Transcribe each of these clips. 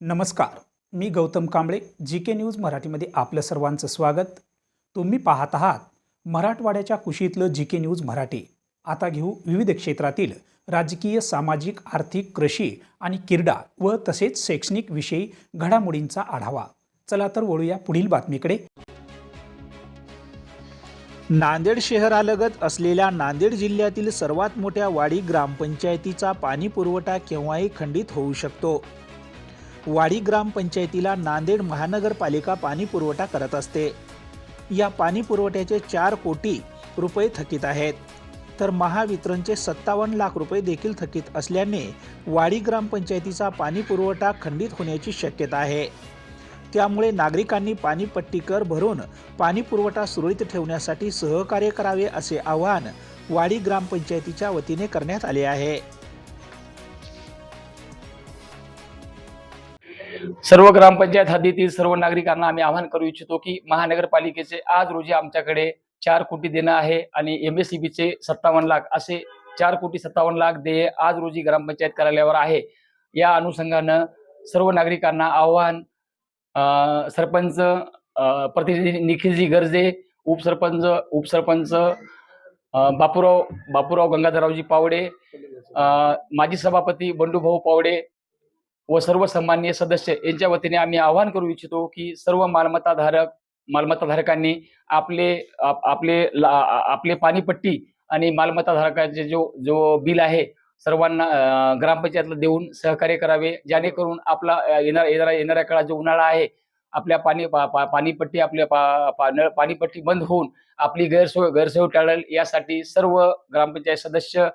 नमस्कार. मी Gautam Kamble G K news मराठीमध्ये आपलं सर्वांचं स्वागत. तुम्ही पाहत आहात मराठवाड्याच्या कुशीतलं जी के न्यूज मराठी. आता घेऊ विविध क्षेत्रातील राजकीय सामाजिक आर्थिक कृषी आणि क्रीडा व तसेच शैक्षणिक विषयी घडामोडींचा आढावा. चला तर वळूया पुढील बातमीकडे. नांदेड शहरालगत असलेल्या नांदेड जिल्ह्यातील सर्वात मोठ्या वाडी ग्रामपंचायतीचा पाणी पुरवठा केव्हाही खंडित होऊ शकतो? वाडी ग्रामपंचायतीला नांदेड महानगरपालिका पाणी पुरवठा करत असते. या पाणी पुरवठ्याचे चार कोटी रुपये थकीत आहेत. तर महावितरणचे सत्तावन्न लाख रुपये देखील थकीत असल्याने वाडी ग्रामपंचायतीचा पाणी पुरवठा खंडित होण्याची शक्यता आहे. त्यामुळे नागरिकांनी पाणीपट्टी कर भरून पाणी पुरवठा सुरळीत ठेवण्यासाठी सहकार्य करावे असे आवाहन वाडी ग्रामपंचायतीच्या वतीने करण्यात आले आहे. सर्व ग्रामपंचायत हद्दीतील सर्व नागरिकांना आम्ही आवाहन करू इच्छितो की महानगरपालिकेचे आज रोजी आमच्याकडे चार कोटी देणं आहे आणि एमएससीबीचे सत्तावन्न लाख असे चार कोटी सत्तावन्न लाख देय आज रोजी ग्रामपंचायत कार्यालयावर आहे. या अनुषंगानं सर्व नागरिकांना आव्हान सरपंच प्रतिनिधी निखिलजी गर्जे उपसरपंच उपसरपंच बापूराव बापूराव गंगाधररावजी पावडे माजी सभापती बंडूभाऊ पावडे व सर्व सन्माननीय सदस्य यांच्या वतीने आम्ही आवाहन करू इच्छितो की सर्व मालमत्ताधारक मालमत्ताधारकांनी आपले आप- आपले ला- आपले पाणीपट्टी आणि मालमत्ताधारकाचे जो जो बिल आहे सर्वांना ग्रामपंचायतला देऊन सहकार्य करावे. जेणेकरून आपला येणार येणाऱ्या येणाऱ्या काळात जो उन्हाळा आहे आपल्या पाणी पा- पा- पाणीपट्टी आपल्या पा- पा- नळ- पाणीपट्टी बंद होऊन आपली गैरसोय गैरसोय टाळेल यासाठी सर्व ग्रामपंचायत सदस्य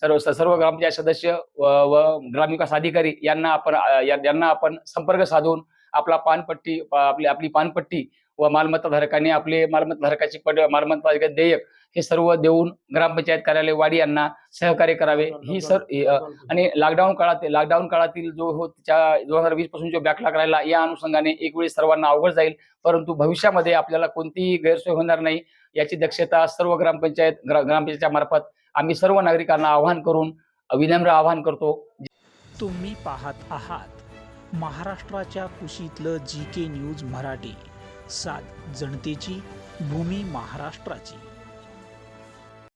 सर्व सर्व ग्रामपंचायत सदस्य व व ग्रामविकास अधिकारी यांना आपण यांना आपण संपर्क साधून आपला पानपट्टी आपली आपली पानपट्टी व मालमत्ताधारकांनी आपले मालमत्ताधारकाची पट मालमत्ता देयक हे सर्व देऊन ग्रामपंचायत कार्यालय वाडी यांना सहकार्य करावे. ही सर आणि लॉकडाऊन काळात लॉकडाऊन काळातील जो हो त्या दोन हजार वीसपासून जो बॅकलॉग राहिला या अनुषंगाने एक वेळी सर्वांना अवघड जाईल. परंतु भविष्यामध्ये आपल्याला कोणतीही गैरसोय होणार नाही. याची दक्षता सर्व ग्रामपंचायत ग्रा- ग्रामपंचायतच्या मार्फत आम्ही सर्व नागरिकांना आवाहन करून विनम्र आवाहन करतो. तुम्ही पाहत आहात महाराष्ट्राच्या कुशीतलं जी के न्यूज मराठी. सात जनतेची भूमी महाराष्ट्राची.